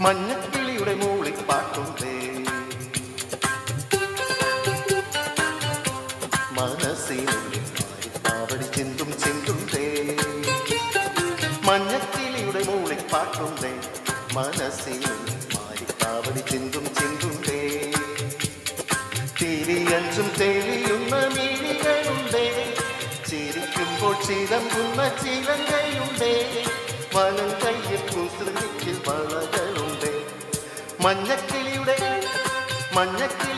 മഞ്ഞക്കിളിയുടെ മൂളിപ്പാട്ടുണ്ടേ മനസ്സിനുള്ളിൽ പാവടി ചിന്തും ചിന്തുണ്ടേ. മഞ്ഞക്കിളിയുടെ മൂളിപ്പാട്ടുണ്ടേ മനസ്സിനുള്ളിൽ മാരിപ്പാവടി ചിന്തും ചിന്തുണ്ടേ. തിരിയഞ്ചും തെളിയുന്ന മീനികളുണ്ടേ ചിരിക്കുമ്പോൾ ചിലമ്പുന്ന ചിലങ്കയുണ്ടേ. വനം കയ്യിൽ കുസൃതിക്ക് വളരെ മഞ്ഞക്കിളിയുടെ മഞ്ഞക്കിളിയുടെ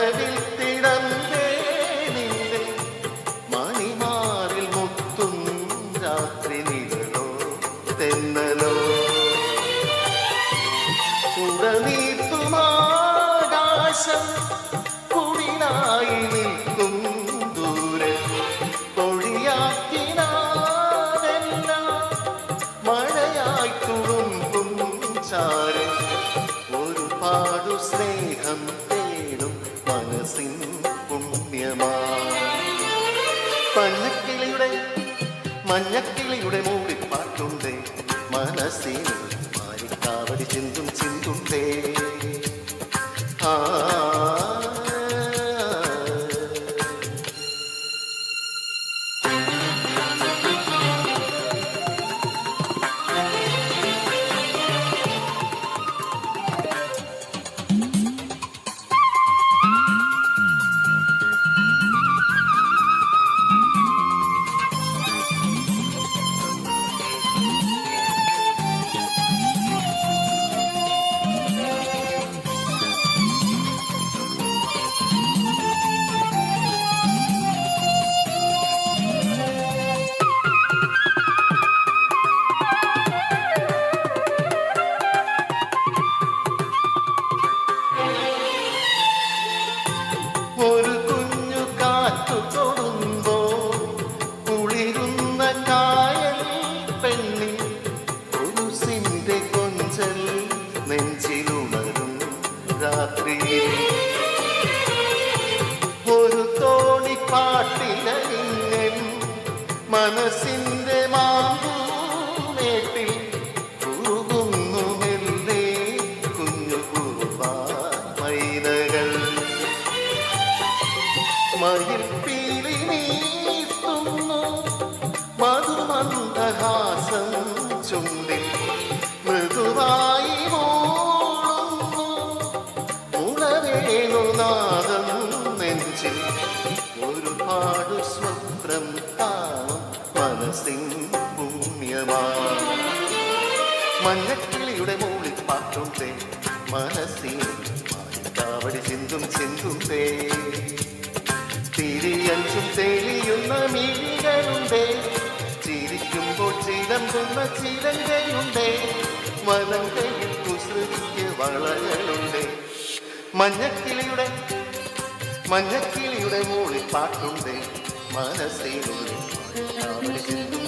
ഉടനീട്ടുമാകാശം കുടിലായി നിൽക്കും ദൂരെ. പൊഴിയാക്കിനാതെല്ലാം മഴയായി തുളുമ്പും ചാരെ ഒരുപാടു സ്നേഹം തേടും മനസ്സിൻ പുണ്യമാ. മഞ്ഞക്കിളിയുടെ മഞ്ഞക്കിളിയുടെ മൂളിപ്പാട്ടുണ്ടേ മനസ്സിന് മാരിക്കാവടി ചിന്തും ചിന്തുണ്ടേ. രാത്രിയിൽ ഒരു തോണി പാട്ടിലലിങ്ങൻ മനസ്സിന്റെ മാമ്പൂമേട്ടിൽ കുറുകുന്നു മെല്ലെ കുഞ്ഞു മധുമന്ദഹാസം സ്വപ്നം താളം മനസ്സിൻ പുണ്യമാ. മഞ്ഞക്കിളിയുടെ മൂളി പാട്ടുണ്ടേ മനസ്സിൽ കാവടി ചിന്തും ചിന്തുണ്ടേ തിരിയഞ്ചും തെളിയുന്ന മിഴികളുണ്ടേ ചിരിക്കുമ്പോൾ ചിലമ്പുന്ന ചിലങ്കയുണ്ടേ കയ്യിൽ കുസൃതിക്ക് വളകളുണ്ടേ മഞ്ഞക്കിളിയുടെ മഞ്ഞക്കിളിയുടെ മൂളിൽ പാട്ടുണ്ടേ മനസ്സിനുള്ളിൽ കാവടി ചിന്തും